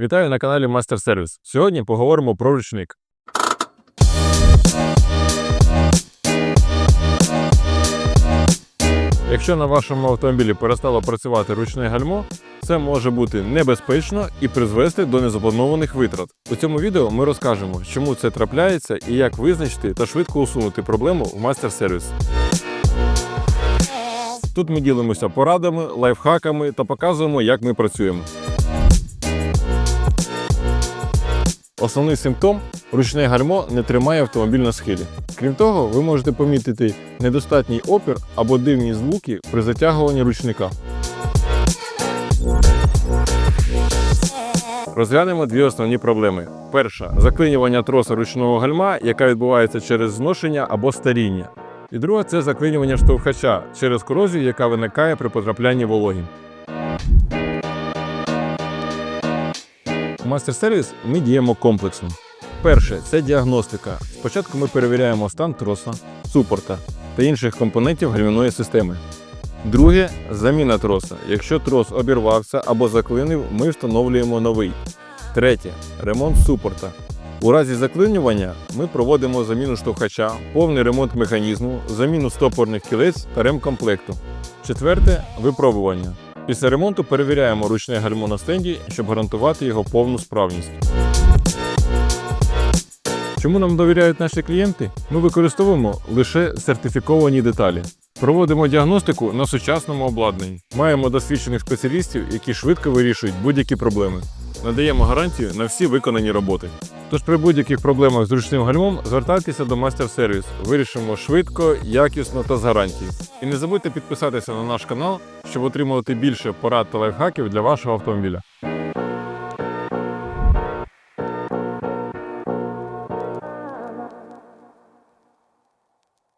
Вітаю на каналі Master Service. Сьогодні поговоримо про ручник. Якщо на вашому автомобілі перестало працювати ручне гальмо, це може бути небезпечно і призвести до незапланованих витрат. У цьому відео ми розкажемо, чому це трапляється і як визначити та швидко усунути проблему в Master Service. Тут ми ділимося порадами, лайфхаками та показуємо, як ми працюємо. Основний симптом ручне гальмо не тримає автомобіль на схилі. Крім того, ви можете помітити недостатній опір або дивні звуки при затягуванні ручника. Розглянемо дві основні проблеми. Перша заклинювання троса ручного гальма, яка відбувається через зношення або старіння. І друга це заклинювання штовхача через корозію, яка виникає при потраплянні вологі. Service ми діємо комплексно. Перше це діагностика. Спочатку ми перевіряємо стан троса, супорта та інших компонентів гальмівної системи. Друге заміна троса. Якщо трос обірвався або заклинив, ми встановлюємо новий. Третє ремонт супорта. У разі заклинювання ми проводимо заміну штовхача, повний ремонт механізму, заміну стопорних кілець та ремкомплекту. Четверте випробування. Після ремонту перевіряємо ручне гальмо на стенді, щоб гарантувати його повну справність. Чому нам довіряють наші клієнти? Ми використовуємо лише сертифіковані деталі. Проводимо діагностику на сучасному обладнанні. Маємо досвідчених спеціалістів, які швидко вирішують будь-які проблеми. Надаємо гарантію на всі виконані роботи. Тож при будь-яких проблемах з ручним гальмом звертайтеся до Master Service. Вирішимо швидко, якісно та з гарантією. І не забудьте підписатися на наш канал, щоб отримувати більше порад та лайфхаків для вашого автомобіля.